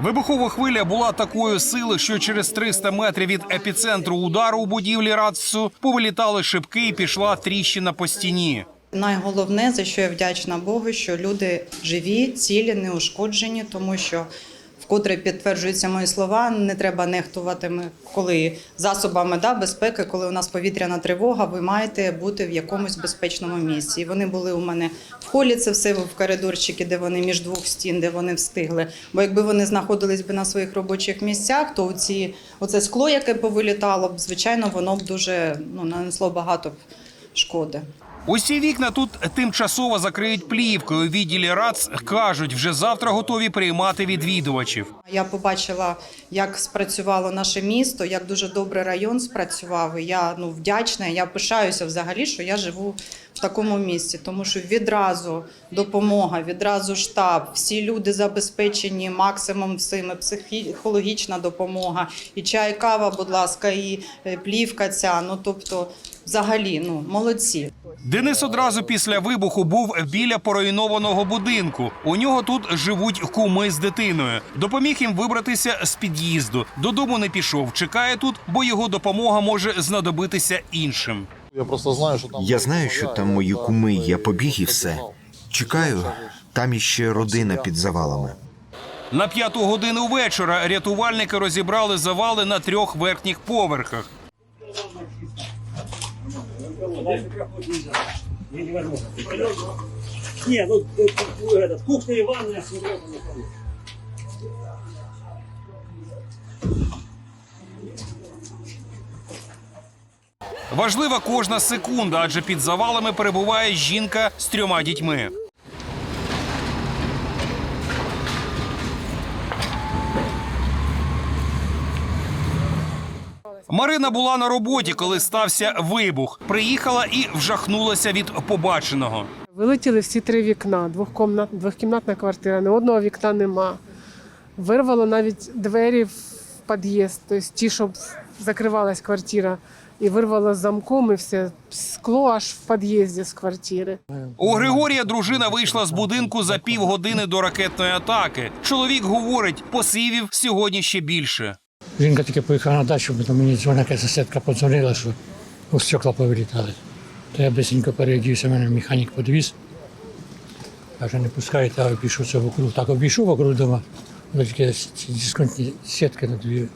Вибухова хвиля була такої сили, що через 300 метрів від епіцентру удару у будівлі РАЦСу повилітали шибки і пішла тріщина по стіні. Найголовне, за що я вдячна Богу, що люди живі, цілі, неушкоджені, тому що вкотре підтверджуються мої слова, не треба нехтувати, коли засобами да, безпеки, коли у нас повітряна тривога, ви маєте бути в якомусь безпечному місці. І вони були у мене в холі, це все в коридорчики, де вони між двох стін, де вони встигли. Бо якби вони знаходились би на своїх робочих місцях, то ці, оце скло, яке повилітало б, звичайно, воно б дуже ну, нанесло багато шкоди. Усі вікна тут тимчасово закриють плівкою. Відділі РАЦ кажуть, вже завтра готові приймати відвідувачів. Я побачила, як спрацювало наше місто, як дуже добре район спрацював. Я ну вдячна. Я пишаюся взагалі, що я живу в такому місці, тому що відразу допомога, відразу штаб, всі люди забезпечені максимум всіми, психологічна допомога, і чай, кава, будь ласка, і е, плівка ця. Ну тобто, взагалі, ну молодці. Денис одразу після вибуху був біля поруйнованого будинку. У нього тут живуть куми з дитиною. Допоміг їм вибратися з під'їзду. Додому не пішов. Чекає тут, бо його допомога може знадобитися іншим. Я просто знаю, що там Я знаю, що там мої куми, я побіг і все. Чекаю, там іще родина під завалами. На п'яту годину вечора рятувальники розібрали завали на трьох верхніх поверхах Не, ну э, э, этот, кухня и ванная. смотрю, там, там. Важлива кожна секунда, адже під завалами перебуває жінка з трьома дітьми. Марина була на роботі, коли стався вибух. Приїхала і вжахнулася від побаченого. Вилетіли всі три вікна, двохкомнат, двохкімнатна квартира, ні одного вікна нема. Вирвало навіть двері в під'їзд, тобто ті, щоб закривалась квартира. І вирвало з замком і все скло аж в під'їзді з квартири. У Григорія дружина вийшла з будинку за півгодини до ракетної атаки. Чоловік говорить, посивів сьогодні ще більше. Жінка тільки поїхала на дачу, бо мені дзвонила, якась сусідка подзвонила, що у стекла повилітали. То я бисенько переодівся, мене механік підвіз. Каже, не пускайте, а обійшовся вокруг. Так обійшов вокруг дома, тільки дисконтні сітки на дві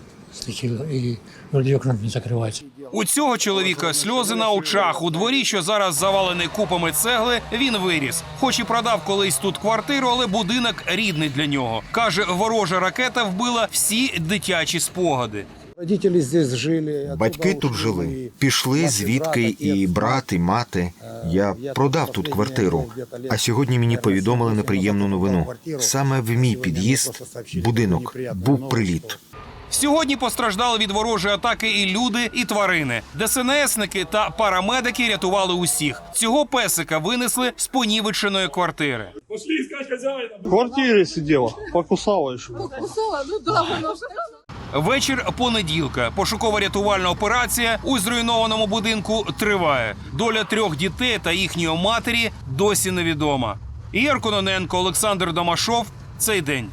злетіло і вроді окна не закриваються. У цього чоловіка сльози на очах. У дворі, що зараз завалений купами цегли, він виріс. Хоч і продав колись тут квартиру, але будинок рідний для нього. Каже, ворожа ракета вбила всі дитячі спогади. Батьки тут жили, пішли звідки і брат, і мати. Я продав тут квартиру. А сьогодні мені повідомили неприємну новину. Саме в мій під'їзд, будинок, був приліт. Сьогодні постраждали від ворожої атаки і люди, і тварини. ДСНСники та парамедики рятували усіх. Цього песика винесли з понівеченої квартири. Пошли искать хозяина. в квартирі сиділа, покусала ще. Вечір понеділка. Пошуково-рятувальна операція у зруйнованому будинку триває. Доля трьох дітей та їхньої матері досі невідома. Ігор Кононенко, Олександр Домашов. Цей день.